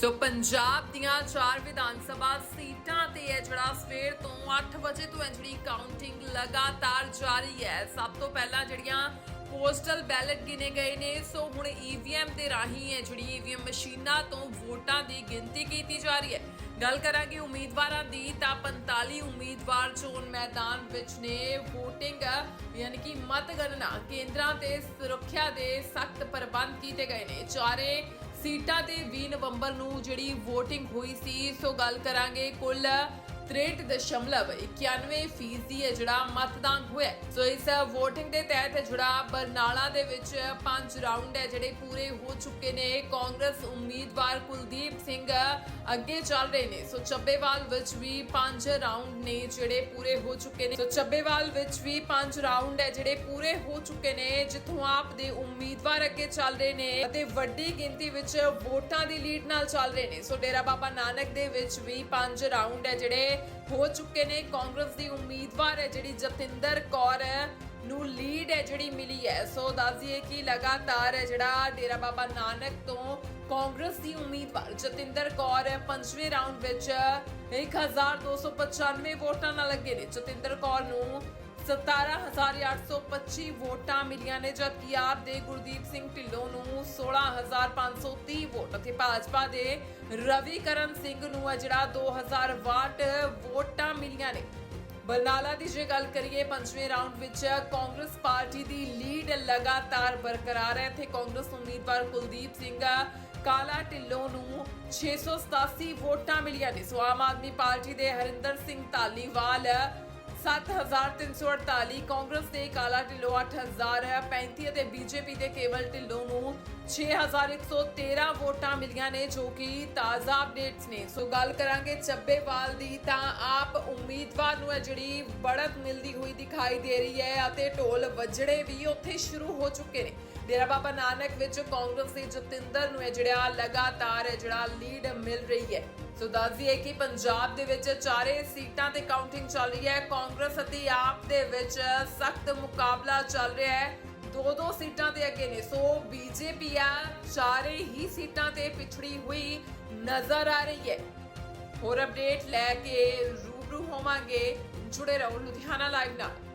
ਸੋ ਪੰਜਾਬ ਦੀਆਂ ਚਾਰ ਵਿਧਾਨ ਸਭਾ ਸੀਟਾਂ ਤੇ ਹੈ ਜਿਹੜਾ ਸਵੇਰ ਤੋਂ 8 ਵਜੇ ਤੋਂ ਹੈ ਜਿਹੜੀ ਕਾਊਂਟਿੰਗ ਲਗਾਤਾਰ ਜਾਰੀ ਹੈ। ਸਭ ਤੋਂ ਪਹਿਲਾਂ ਜਿਹੜੀਆਂ ਪੋਸਟਲ ਬੈਲਟ ਗਿਣੇ ਗਏ ਨੇ। ਸੋ ਹੁਣ ਈਵੀਐਮ ਦੇ ਰਾਹੀਂ ਹੈ ਜਿਹੜੀ ਈਵੀਐਮ ਮਸ਼ੀਨਾਂ ਤੋਂ ਵੋਟਾਂ ਦੀ ਗਿਣਤੀ ਕੀਤੀ ਜਾ ਰਹੀ ਹੈ। ਗੱਲ ਕਰਾਂਗੇ ਉਮੀਦਵਾਰਾਂ ਦੀ ਤਾਂ 45 ਉਮੀਦਵਾਰ ਚੋਣ ਮੈਦਾਨ ਵਿੱਚ ਨੇ। VOTING, ਯਾਨੀ ਕਿ ਮਤਗਣਨਾ ਕੇਂਦਰਾਂ ਤੇ ਸੁਰੱਖਿਆ ਦੇ ਸਖਤ ਪ੍ਰਬੰਧ ਕੀਤੇ ਗਏ ਨੇ। ਚਾਰੇ ਸੀਟਾਂ ਤੇ 20 ਨਵੰਬਰ ਨੂੰ ਜਿਹੜੀ VOTING ਹੋਈ ਸੀ ਸੋ ਗੱਲ ਕਰਾਂਗੇ ਕੁੱਲ 63.91 ਫੀਸਦੀ ਹੈ ਜਿਹੜਾ ਮਤਦਾਨ ਹੋਇਆ ਸੋ ਇਸ VOTING ਦੇ ਤਹਿਤ ਜਿਹੜਾ ਬਰਨਾਲਾ ਦੇ ਵਿੱਚ ਪੰਜ ਰਾਉਂਡ ਹੈ ਜਿਹੜੇ ਪੂਰੇ ਹੋ ਚੁੱਕੇ ਨੇ। ਕਾਂਗਰਸ ਉਮੀਦਵਾਰ ਕੁਲਦੀਪ ਸਿੰਘ ਅੱਗੇ ਚੱਲ ਰਹੇ ਨੇ। ਸੋ ਚੱਬੇਵਾਲ ਵਿੱਚ ਵੀ ਪੰਜ ਰਾਉਂਡ ਨੇ ਜਿਹੜੇ ਪੂਰੇ ਹੋ ਚੁੱਕੇ ਨੇ। ਸੋ ਚੱਬੇਵਾਲ ਵਿੱਚ ਵੀ ਪੰਜ ਰਾਉਂਡ ਹੈ ਜਿਹੜੇ ਪੂਰੇ ਹੋ ਚੁੱਕੇ ਨੇ, ਜਿੱਥੋਂ ਆਪ ਦੇ ਉਮੀਦਵਾਰ ਅੱਗੇ ਚੱਲ ਰਹੇ ਨੇ ਅਤੇ ਵੱਡੀ ਗਿਣਤੀ ਵਿੱਚ ਵੋਟਾਂ ਦੀ ਲੀਡ ਨਾਲ ਚੱਲ ਰਹੇ ਨੇ। ਸੋ ਡੇਰਾ ਬਾਬਾ ਨਾਨਕ ਦੇ ਵਿੱਚ ਵੀ ਪੰਜ ਰਾਉਂਡ ਹੈ ਜਿਹੜੇ ਹੋ ਚੁੱਕੇ ਨੇ। ਕਾਂਗਰਸ ਦੀ ਉਮੀਦਵਾਰ ਹੈ ਜਿਹੜੀ ਜਤਿੰਦਰ ਕੌਰ ਨੂੰ ਲੀਡ ਹੈ ਜਿਹੜੀ ਮਿਲੀ ਹੈ। ਸੋ ਦੱਸ ਦਈਏ ਕਿ ਲਗਾਤਾਰ ਜਿਹੜਾ ਡੇਰਾ ਬਾਬਾ ਨਾਨਕ ਤੋਂ ਕਾਂਗਰਸ ਦੀ ਉਮੀਦਵਾਰ ਜਤਿੰਦਰ ਕੌਰ ਪੰਜਵੇਂ ਰਾਉਂਡ ਵਿੱਚ 1295 ਵੋਟਾਂ ਨਾਲ ਅੱਗੇ ਨੇ। ਜਤਿੰਦਰ ਕੌਰ ਨੂੰ 17825 ਵੋਟਾਂ ਮਿਲੀਆਂ ਨੇ, ਜਦਕਿ ਆਪ ਦੇ ਗੁਰਦੀਪ ਸਿੰਘ ਢਿੱਲੋਂ ਨੂੰ 16530 ਵੋਟ ਭਾਜਪਾ ਦੇ ਰਵੀਕਰਨ ਸਿੰਘ ਨੂੰ ਹੈ ਜਿਹੜਾ 2000 ਵਾਟ ਵੋਟਾਂ ਮਿਲੀਆਂ ਨੇ। ਬਰਨਾਲਾ ਦੀ ਜੇ ਗੱਲ ਕਰੀਏ, ਪੰਜਵੇਂ ਰਾਉਂਡ ਵਿੱਚ ਕਾਂਗਰਸ ਪਾਰਟੀ ਦੀ ਲੀਡ ਲਗਾਤਾਰ ਬਰਕਰਾਰ ਹੈ। ਤੇ ਕਾਂਗਰਸ ਉਮੀਦਵਾਰ ਕੁਲਦੀਪ ਸਿੰਘ ਕਾਲਾ ਢਿੱਲੋਂ ਨੂੰ 687 ਵੋਟਾਂ ਮਿਲੀਆਂ ਨੇ। ਸੋ ਆਮ ਆਦਮੀ ਪਾਰਟੀ ਦੇ ਹਰਿੰਦਰ ਸਿੰਘ ਧਾਲੀਵਾਲ 7348 ਕਾਂਗਰਸ ਦੇ ਕਾਲਾ ਢਿੱਲੋਂ 8035 ਅਤੇ ਬੀਜੇਪੀ ਦੇ ਕੇਵਲ ਢਿੱਲੋਂ ਨੂੰ 6113 ਵੋਟਾਂ ਮਿਲੀਆਂ ਨੇ ਜੋ ਕਿ ਤਾਜ਼ਾ ਅਪਡੇਟਸ ਨੇ। ਸੋ ਗੱਲ ਕਰਾਂਗੇ ਚੱਬੇਵਾਲ ਦੀ, ਤਾਂ ਆਪ ਉਮੀਦਵਾਰ ਨੂੰ ਹੈ ਜਿਹੜੀ ਬੜਤ ਮਿਲਦੀ ਹੋਈ ਦਿਖਾਈ ਦੇ ਰਹੀ ਹੈ ਅਤੇ ਢੋਲ ਵੱਜੜੇ ਵੀ ਉੱਥੇ ਸ਼ੁਰੂ ਹੋ ਚੁੱਕੇ ਨੇ। ਡੇਰਾ ਬਾਬਾ ਨਾਨਕ ਵਿੱਚ ਕਾਂਗਰਸ ਦੇ ਜਤਿੰਦਰ ਨੂੰ ਹੈ ਜਿਹੜਾ ਲਗਾਤਾਰ ਹੈ ਜਿਹੜਾ ਲੀਡ ਮਿਲ ਰਹੀ ਹੈ। ਸੋ ਦੱਸ ਦਈਏ ਕਿ ਪੰਜਾਬ ਦੇ ਵਿੱਚ ਚਾਰੇ ਸੀਟਾਂ ਤੇ ਕਾਊਂਟਿੰਗ ਚੱਲ ਰਹੀ ਹੈ। ਕਾਂਗਰਸ ਅਤੇ ਆਪ ਦੇ ਵਿੱਚ ਸਖਤ ਮੁਕਾਬਲਾ ਚੱਲ ਰਿਹਾ ਹੈ। ਦੋ ਦੋ ਸੀਟਾਂ ਤੇ ਅੱਗੇ ਨੇ। ਸੋ ਬੀਜੇਪੀ ਆ, ਚਾਰੇ ਹੀ ਸੀਟਾਂ ਤੇ ਪਿਛੜੀ ਹੋਈ ਨਜ਼ਰ ਆ ਰਹੀ ਹੈ। ਹੋਰ ਅਪਡੇਟ ਲੈ ਕੇ ਰੂਬਰੂ ਹੋਵਾਂਗੇ। ਜੁੜੇ ਰਹੋ ਲੁਧਿਆਣਾ ਲਾਈਵ ਨਾਲ।